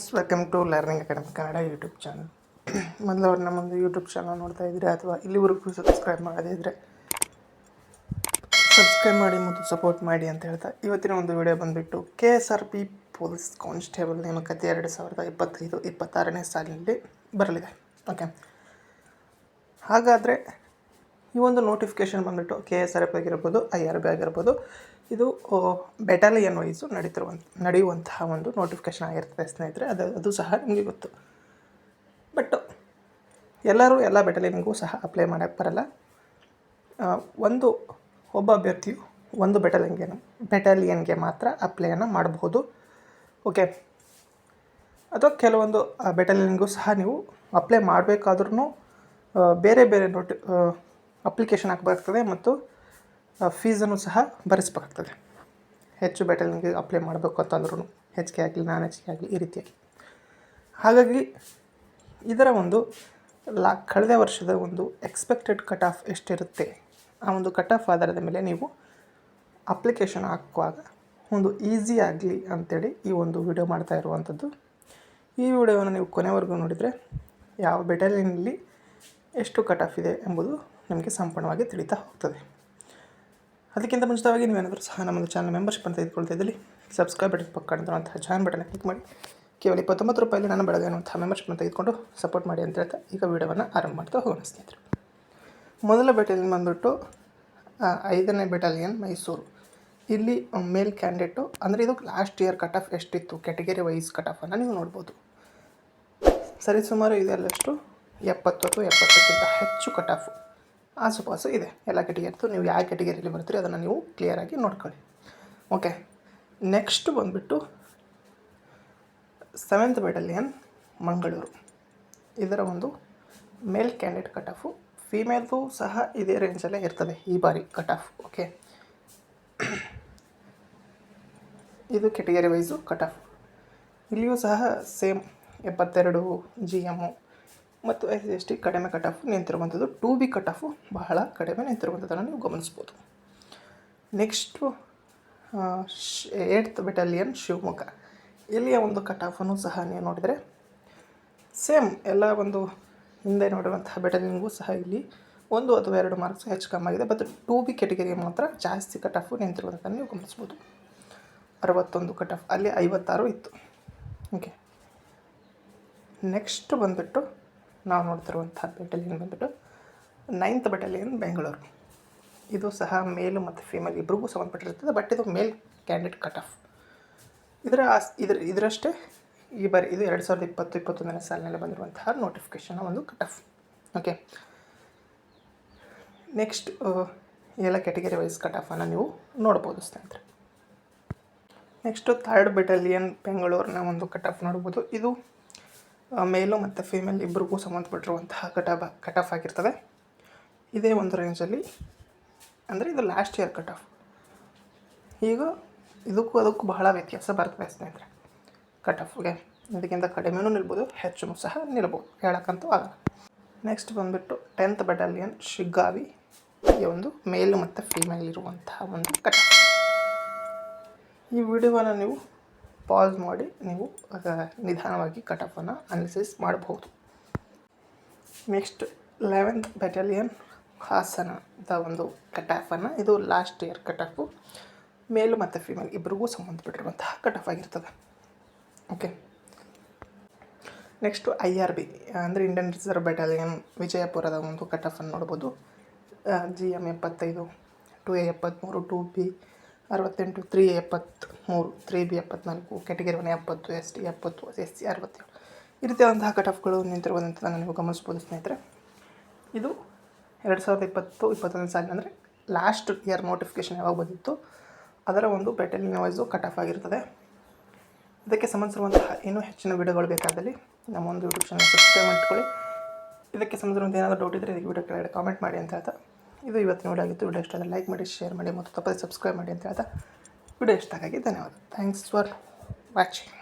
Friends welcome to learning academy Kannada YouTube channel ಮೊದಲು ಅವ್ರು ನಮ್ಮೊಂದು YouTube channel ನೋಡ್ತಾ ಇದ್ದರೆ ಅಥವಾ ಇಲ್ಲಿವರೆಗೂ ಸಬ್ಸ್ಕ್ರೈಬ್ ಮಾಡದೇ ಇದ್ರೆ ಸಬ್ಸ್ಕ್ರೈಬ್ ಮಾಡಿ ಮತ್ತು ಸಪೋರ್ಟ್ ಮಾಡಿ ಅಂತ ಹೇಳ್ತಾ ಇವತ್ತಿನ ಒಂದು ವಿಡಿಯೋ ಬಂದುಬಿಟ್ಟು K S R P police constable ನೇಮಕಾತಿ ಎರಡು ಸಾವಿರದ ಇಪ್ಪತ್ತೈದು, ಇಪ್ಪತ್ತಾರನೇ ಸಾಲಿನಲ್ಲಿ ಬರಲಿದೆ. ಓಕೆ ಹಾಗಾದರೆ ಈ ಒಂದು ನೋಟಿಫಿಕೇಷನ್ ಬಂದುಬಿಟ್ಟು ಕೆ ಎಸ್ ಆರ್ ಎಫ್ ಆಗಿರ್ಬೋದು ಐ ಆರ್ ಬಿ ಆಗಿರ್ಬೋದು ಇದು ಬೆಟಾಲಿಯನ್ ವೈಸು ನಡೀತಿರುವಂಥ ನಡೆಯುವಂತಹ ಒಂದು ನೋಟಿಫಿಕೇಷನ್ ಆಗಿರ್ತದೆ ಸ್ನೇಹಿತರೆ. ಅದು ಅದು ಸಹ ನಿಮಗೆ ಗೊತ್ತು. ಬಟ್ ಎಲ್ಲರೂ ಎಲ್ಲ ಬೆಟಾಲಿಯನ್ಗೂ ಸಹ ಅಪ್ಲೈ ಮಾಡೋಕ್ಕೆ ಬರಲ್ಲ. ಒಂದು, ಒಬ್ಬ ಅಭ್ಯರ್ಥಿಯು ಒಂದು ಬೆಟಾಲಿಯನ್ಗೆ ಬೆಟಾಲಿಯನ್ಗೆ ಮಾತ್ರ ಅಪ್ಲೈಯನ್ನು ಮಾಡಬಹುದು. ಓಕೆ ಅಥವಾ ಕೆಲವೊಂದು ಬೆಟಾಲಿಯನ್ಗೂ ಸಹ ನೀವು ಅಪ್ಲೈ ಮಾಡಬೇಕಾದ್ರೂ ಬೇರೆ ಬೇರೆ ನೋಟಿ ಅಪ್ಲಿಕೇಶನ್ ಹಾಕಬೇಕಾಗ್ತದೆ ಮತ್ತು ಫೀಸನ್ನು ಸಹ ಭರಿಸಬೇಕಾಗ್ತದೆ. ಹೆಚ್ಚು ಬೆಟಾಲಿಯನ್ಗೆ ಅಪ್ಲೈ ಮಾಡಬೇಕು ಅಂತಂದ್ರೂ ಹೆಚ್ಚಿಗೆ ಆಗಲಿ ನಾನ್ ಹೆಚ್ಚಿಗೆ ಆಗಲಿ ಈ ರೀತಿಯಾಗಿ ಹಾಗಾಗಿ ಇದರ ಒಂದು ಲಾ, ಕಳೆದ ವರ್ಷದ ಒಂದು ಎಕ್ಸ್ಪೆಕ್ಟೆಡ್ ಕಟ್ ಆಫ್ ಎಷ್ಟಿರುತ್ತೆ? ಆ ಒಂದು ಕಟ್ ಆಫ್ ಆಧಾರದ ಮೇಲೆ ನೀವು ಅಪ್ಲಿಕೇಶನ್ ಹಾಕುವಾಗ ಒಂದು ಈಸಿ ಆಗಲಿ ಅಂಥೇಳಿ ಈ ಒಂದು ವಿಡಿಯೋ ಮಾಡ್ತಾ ಇರುವಂಥದ್ದು. ಈ ವಿಡಿಯೋವನ್ನು ನೀವು ಕೊನೆವರೆಗೂ ನೋಡಿದರೆ ಯಾವ ಬೆಟಲಿನಲ್ಲಿ ಎಷ್ಟು ಕಟ್ ಆಫ್ ಇದೆ ಎಂಬುದು ನಿಮಗೆ ಸಂಪೂರ್ಣವಾಗಿ ತಿಳಿತಾ ಹೋಗ್ತದೆ. ಅದಕ್ಕಿಂತ ಮುಂಚಿತವಾಗಿ ನೀವೇನಾದರೂ ಸಹ ನಮ್ಮದು ಚಾನಲ್ ಮೆಂಬರ್ಶಿಪ್ ಅಂತ ತೆಗೆದುಕೊಳ್ತಾ ಇದ್ದಲ್ಲಿ ಸಬ್ಸ್ಕ್ರೈಬ್ ಬಟನ್ ಪಕ್ಕ ಅಂತ ಜಾಯಿನ್ ಬಟನ್ ಕ್ಲಿಕ್ ಮಾಡಿ. ಕೇವಲ ಇಪ್ಪತ್ತೊಂಬತ್ತು ರೂಪಾಯಲ್ಲಿ ನಾನು ಬೆಳಗ್ಗೆ ಅನ್ನುವಂಥ ಅಂತ ತೆಗೆದುಕೊಂಡು ಸಪೋರ್ಟ್ ಮಾಡಿ ಅಂತ ಹೇಳ್ತಾ ಈಗ ವೀಡಿಯೋವನ್ನು ಆರಂಭ ಮಾಡ್ತಾ ಹೋಗೋಣ ಸ್ನೇಹಿತರು. ಮೊದಲ ಬೆಟಾಲಿಯನ್ ಬಂದುಬಿಟ್ಟು ಐದನೇ ಬೆಟಾಲಿಯನ್ ಮೈಸೂರು. ಇಲ್ಲಿ ಮೇಲ್ ಕ್ಯಾಂಡಿಡೇಟು ಅಂದರೆ ಇದು ಲಾಸ್ಟ್ ಇಯರ್ ಕಟ್ ಆಫ್ ಎಷ್ಟಿತ್ತು ಕ್ಯಾಟಗರಿ ವೈಸ್ ಕಟ್ ಆಫನ್ನು ನೀವು ನೋಡ್ಬೋದು. ಸರಿಸುಮಾರು ಇದೆಲ್ಲಷ್ಟು ಎಪ್ಪತ್ತು ಅಥವಾ ಎಪ್ಪತ್ತಕ್ಕಿಂತ ಹೆಚ್ಚು ಕಟ್ ಆಫ್ ಆಸುಪಾಸು ಇದೆ. ಎಲ್ಲ ಕೆಟಗರಿದು ನೀವು ಯಾವ ಕೆಟಗರಿಯಲ್ಲಿ ಬರ್ತೀರಿ ಅದನ್ನು ನೀವು ಕ್ಲಿಯರಾಗಿ ನೋಡ್ಕೊಳ್ಳಿ. ಓಕೆ ನೆಕ್ಸ್ಟ್ ಬಂದುಬಿಟ್ಟು ಸೆವೆಂತ್ ಬೆಟಲಿಯನ್ ಮಂಗಳೂರು. ಇದರ ಒಂದು ಮೇಲ್ ಕ್ಯಾಂಡಿಡೇಟ್ ಕಟ್ ಆಫು ಫೀಮೇಲ್ದು ಸಹ ಇದೇ ರೇಂಜಲ್ಲೇ ಇರ್ತದೆ ಈ ಬಾರಿ ಕಟ್ ಆಫ್ ಓಕೆ ಇದು ಕೆಟಗರಿ ವೈಸು ಕಟ್ ಆಫ್ ಇಲ್ಲಿಯೂ ಸಹ ಸೇಮ್ ಎಪ್ಪತ್ತೆರಡು ಜಿ ಎಮ್ಮು ಮತ್ತು ಎಸ್ ಎಸ್ ಟಿ ಕಡಿಮೆ ಕಟ್ ಆಫ್ ನಿಂತಿರುವಂಥದ್ದು ಟು ಬಿ ಕಟ್ ಆಫು ಬಹಳ ಕಡಿಮೆ ನಿಂತಿರುವಂಥದ್ದನ್ನು ನೀವು ಗಮನಿಸ್ಬೋದು. Next eighth battalion Shivamogga. ಇಲ್ಲಿಯ ಒಂದು ಕಟ್ ಆಫನ್ನು ಸಹ ನೀವು ನೋಡಿದರೆ ಸೇಮ್ ಎಲ್ಲ ಒಂದು ಹಿಂದೆ ನೋಡುವಂತಹ ಬೆಟಾಲಿಯನ್ಗೂ ಸಹ ಇಲ್ಲಿ ಒಂದು ಅಥವಾ ಎರಡು ಮಾರ್ಕ್ಸ್ ಹೆಚ್ಚು ಕಮ್ಮಿ ಆಗಿದೆ. ಬಟ್ ಟು ಬಿ ಕೆಟಗರಿಗೆ ಮಾತ್ರ ಜಾಸ್ತಿ ಕಟ್ ಆಫು ನಿಂತಿರುವಂಥದ್ದನ್ನು ನೀವು ಗಮನಿಸ್ಬೋದು. ಅರವತ್ತೊಂದು ಕಟ್ ಆಫ್ ಅಲ್ಲಿ ಐವತ್ತಾರು ಇತ್ತು. ಓಕೆ ನೆಕ್ಸ್ಟ್ ಬಂದುಬಿಟ್ಟು ನಾವು ನೋಡ್ತಿರುವಂಥ ಬೆಟಲಿಯನ್ ಬಂದುಬಿಟ್ಟು ನೈನ್ತ್ ಬೆಟಲಿಯನ್ ಬೆಂಗಳೂರು ಇದು ಸಹ ಮೇಲ್ ಮತ್ತು ಫೀಮೇಲ್ ಇಬ್ಬರಿಗೂ ಸಂಬಂಧಪಟ್ಟಿರ್ತದೆ ಬಟ್ ಇದು ಮೇಲ್ ಕ್ಯಾಂಡಿಡೇಟ್ ಕಟ್ ಆಫ್ ಇದರ ಆಸ್, ಇದ್ರ, ಇದರಷ್ಟೇ ಈ ಬಾರಿ, ಇದು ಎರಡು ಸಾವಿರದ ಇಪ್ಪತ್ತು, ಇಪ್ಪತ್ತೊಂದನೇ ಸಾಲಿನಲ್ಲಿ ಬಂದಿರುವಂತಹ ನೋಟಿಫಿಕೇಷನ್ ಒಂದು ಕಟ್ ಆಫ್ ಓಕೆ ನೆಕ್ಸ್ಟ್ ಎಲ್ಲ ಕ್ಯಾಟಗರಿ ವೈಸ್ ಕಟ್ ಆಫನ್ನು ನೀವು ನೋಡ್ಬೋದು ಸ್ನೇಹಿತರೆ. ನೆಕ್ಸ್ಟು ಥರ್ಡ್ ಬೆಟಲಿಯನ್ ಬೆಂಗಳೂರಿನ ಒಂದು ಕಟ್ ಆಫ್ ನೋಡ್ಬೋದು. ಇದು ಮೇಲು ಮತ್ತು ಫೀಮೇಲ್ ಇಬ್ಬರಿಗೂ ಸಂಬಂಧಪಟ್ಟಿರುವಂತಹ ಕಟಾಫ್ ಕಟ್ ಆಫ್ ಆಗಿರ್ತದೆ ಇದೇ ಒಂದು ರೇಂಜಲ್ಲಿ ಅಂದರೆ ಇದು ಲಾಸ್ಟ್ ಇಯರ್ ಕಟ್ ಆಫ್ ಈಗ ಇದಕ್ಕೂ ಅದಕ್ಕೂ ಬಹಳ ವ್ಯತ್ಯಾಸ ಬರ್ತದೆ ಸ್ನೇಹಿತರೆ ಕಟ್ ಆಫ್ಗೆ ಇದಕ್ಕಿಂತ ಕಡಿಮೆನೂ ನಿಲ್ಬೋದು ಹೆಚ್ಚು ಸಹ ನಿಲ್ಬೋದು. ಹೇಳೋಕ್ಕಂತೂ ಆಗಲ್ಲ. ನೆಕ್ಸ್ಟ್ ಬಂದುಬಿಟ್ಟು ಟೆಂತ್ ಬೆಟಾಲಿಯನ್ ಶಿಗ್ಗಾವಿ ಈ ಒಂದು ಮೇಲ್ ಮತ್ತು ಫೀಮೇಲ್ ಇರುವಂತಹ ಒಂದು ಕಟ್ ಈ ವಿಡಿಯೋನ ನೀವು ಪಾಸ್ ಮಾಡಿ ನೀವು ನಿಧಾನವಾಗಿ ಕಟ್ ಅನಲಿಸಿಸ್ ಮಾಡಬಹುದು. ನೆಕ್ಸ್ಟ್ ಲೆವೆಂತ್ ಬೆಟಾಲಿಯನ್ ಹಾಸನದ ಒಂದು ಕಟ್ ಆಫನ್ನು ಇದು ಲಾಸ್ಟ್ ಇಯರ್ ಕಟ್ ಆಫು ಮೇಲು ಮತ್ತು ಫೀಮೇಲ್ ಇಬ್ಬರಿಗೂ ಸಂಬಂಧಪಟ್ಟಿರುವಂತಹ ಕಟ್ ಆಫ್ ಆಗಿರ್ತದೆ. Okay next I R B ಅಂದರೆ ಇಂಡಿಯನ್ ರಿಸರ್ವ್ ಬೆಟಾಲಿಯನ್ ವಿಜಯಪುರದ ಒಂದು ಕಟ್ ಆಫನ್ನು ನೋಡ್ಬೋದು. ಜಿ ಎಂ ಎಪ್ಪತ್ತೈದು ಟು ಎ ಎಪ್ಪತ್ತ್ಮೂರು ಟು ಬಿ ಅರವತ್ತೆಂಟು, ತ್ರೀ ಎಪ್ಪತ್ತು ಎಪ್ಪತ್ತ್ಮೂರು ತ್ರೀ ಬಿ ಎಪ್ಪತ್ನಾಲ್ಕು ಕೆಟಗರಿ ಒನ್ ಎಪ್ಪತ್ತು, ಎಸ್ ಟಿ ಎಪ್ಪತ್ತು, ಎಸ್ ಸಿ ಅರವತ್ತೇಳು. ಈ ರೀತಿಯಾದಂತಹ ಕಟ್ ಆಫ್ಗಳು ನಿಂತಿರುವಂಥದ್ದನ್ನು ನೀವು ಗಮನಿಸ್ಬೋದು ಸ್ನೇಹಿತರೆ. ಇದು ಎರಡು ಸಾವಿರದ ಇಪ್ಪತ್ತು ಇಪ್ಪತ್ತೊಂದು ಸಾಲಿನ ಅಂದರೆ ಲಾಸ್ಟ್ ಇಯರ್ ನೋಟಿಫಿಕೇಷನ್ ಯಾವಾಗ ಬಂದಿತ್ತು, ಅದರ ಒಂದು ಬೆಟಲಿನ ವೈಸು ಕಟ್ ಆಫ್ ಆಗಿರ್ತದೆ. ಇದಕ್ಕೆ ಸಂಬಂಧಿಸಿರುವಂತಹ ಇನ್ನೂ ಹೆಚ್ಚಿನ ವೀಡಿಯೋಗಳು ಬೇಕಾದಲ್ಲಿ ನಮ್ಮ ಒಂದು ಯೂಟ್ಯೂಬ್ ಚಾನಲ್ ಸಬ್ಸ್ಕ್ರೈಬ್ ಮಾಡ್ಕೊಳ್ಳಿ. ಇದಕ್ಕೆ ಸಂಬಂಧಿಸಿರುವಂಥ ಏನಾದರೂ ಡೌಟ್ ಇದ್ದರೆ ಇದಕ್ಕೆ ವೀಡಿಯೋ ಕೆಳಗಡೆ ಕಾಮೆಂಟ್ ಮಾಡಿ ಅಂತ ಹೇಳ್ತಾ ಇದು ಇವತ್ತು ವಿಡಿಯೋ ಆಗಿತ್ತು ವಿಡಿಯೋ ಇಷ್ಟ ಲೈಕ್ ಮಾಡಿ ಶೇರ್ ಮಾಡಿ, ಮತ್ತು ತಪ್ಪದೆ ಸಬ್ಸ್ಕ್ರೈಬ್ ಮಾಡಿ ಅಂತ ಹೇಳ್ತಾ, ವಿಡಿಯೋ ಇಷ್ಟ ಆಗಿ ಧನ್ಯವಾದ. Thanks for watching